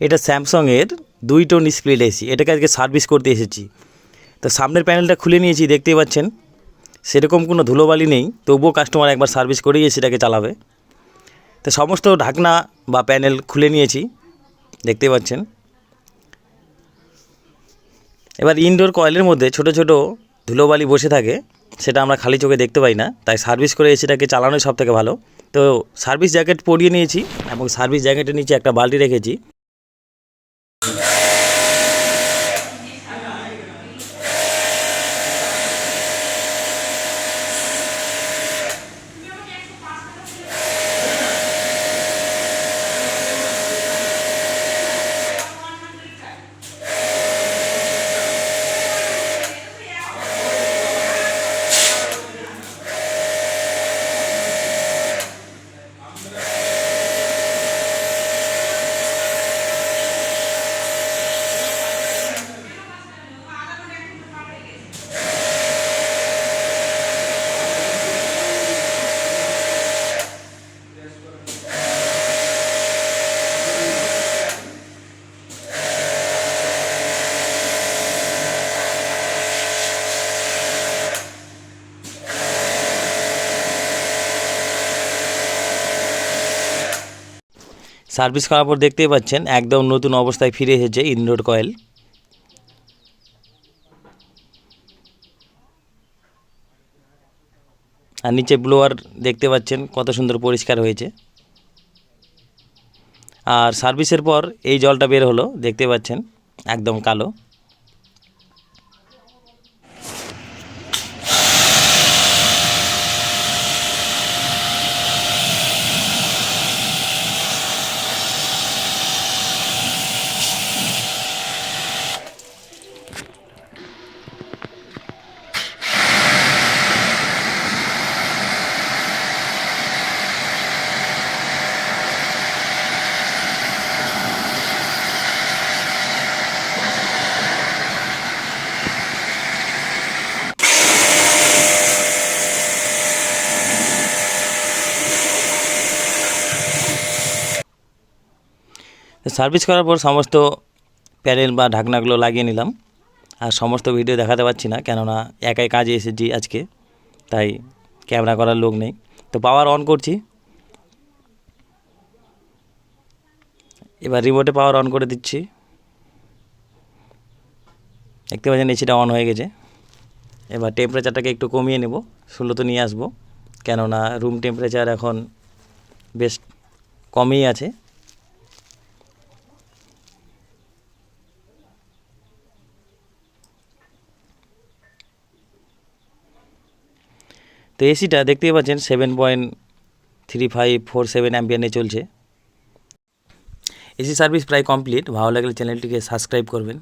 এটা স্যামসংয়ের দুই tone split AC এটাকে আজকে সার্ভিস করতে এসেছি। তো সামনের প্যানেলটা খুলে নিয়েছি, দেখতেই পাচ্ছেন। সেরকম কোনো ধুলোবালি নেই, তবুও কাস্টমার একবার সার্ভিস করেই এসিটাকে চালাবে। তো সমস্ত ঢাকনা বা প্যানেল খুলে নিয়েছি, দেখতেই পাচ্ছেন। এবার ইনডোর কয়েলের মধ্যে ছোট ছোট ধুলোবালি বসে থাকে, সেটা আমরা খালি চোখে দেখতে পাই না। তাই সার্ভিস করে এসিটাকে চালানোই সব থেকে ভালো। তো সার্ভিস জ্যাকেট পরিয়ে নিয়েছি এবং সার্ভিস জ্যাকেটের নিচে একটা বালতি রেখেছি। সার্ভিস করার পর দেখতেই পাচ্ছেন, একদম নতুন অবস্থায় ফিরে এসেছে ইনডোর কয়েল। আর নিচে ব্লোয়ার দেখতে পাচ্ছেন কত সুন্দর পরিষ্কার হয়েছে। আর সার্ভিসের পর এই জলটা বের হলো, দেখতে পাচ্ছেন, একদম কালো। সার্ভিস করার পর সমস্ত প্যানেল বা ঢাকনাগুলো লাগিয়ে নিলাম। আর সমস্ত ভিডিও দেখাতে পারছি না, কেননা একাই কাজে এসেছি আজকে, তাই ক্যামেরা করার লোক নেই। তো পাওয়ার অন করছি। এবার রিমোটে পাওয়ার অন করে দিচ্ছি। দেখতে পাচ্ছেন এসিটা অন হয়ে গেছে। এবার টেম্পারেচারটাকে একটু কমিয়ে নেব ষোলোতে নিয়ে আসব। কেননা রুম টেম্পারেচার এখন বেশ কমই আছে। তো এসিটা দেখতেই পাচ্ছেন seven point three five four seven ampere চলছে। এসি সার্ভিস প্রায় কমপ্লিট ভালো লাগলে চ্যানেলটিকে সাবস্ক্রাইব করবেন।